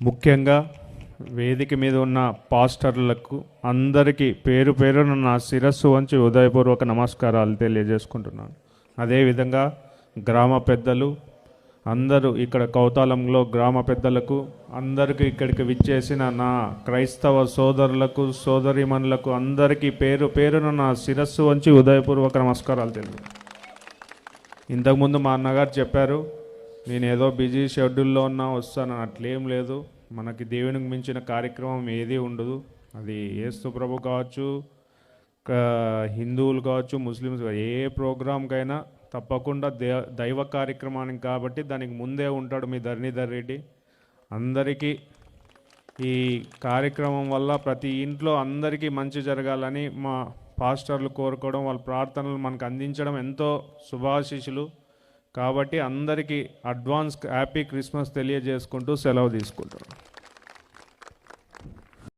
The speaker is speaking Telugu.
ముఖ్యంగా వేదిక మీద ఉన్న పాస్టర్లకు అందరికీ పేరు పేరున నా శిరస్సు వంచి ఉదయపూర్వక నమస్కారాలు తెలియజేసుకుంటున్నాను. అదేవిధంగా గ్రామ పెద్దలు అందరూ ఇక్కడ కౌతాలంలో గ్రామ పెద్దలకు అందరికీ ఇక్కడికి విచ్చేసిన నా క్రైస్తవ సోదరులకు సోదరిమణులకు అందరికీ పేరు పేరున నా శిరస్సు వంచి ఉదయపూర్వక నమస్కారాలు తెలియదు ఇంతకుముందు మా అన్నగారు చెప్పారు నేను ఏదో బిజీ షెడ్యూల్లో ఉన్నా వస్తాను అట్లేం లేదు. మనకి దేవునికి మించిన కార్యక్రమం ఏది ఉండదు. అది ఏస్తు ప్రభు కావచ్చు హిందువులు కావచ్చు ముస్లిమ్స్ కావచ్చు, ఏ ప్రోగ్రామ్కైనా తప్పకుండా దే దైవ కార్యక్రమానికి కాబట్టి దానికి ముందే ఉంటాడు మీ ధరణిధర్ రెడ్డి. అందరికీ ఈ కార్యక్రమం వల్ల ప్రతి ఇంట్లో అందరికీ మంచి జరగాలని మా పాస్టర్లు కోరుకోవడం వాళ్ళ ప్రార్థనలు మనకు అందించడం ఎంతో శుభాశీషులు కాబట్టి అందరికీ అడ్వాన్స్ హ్యాపీ క్రిస్మస్ తెలియజేసుకుంటూ సెలవు తీసుకుంటున్నాం.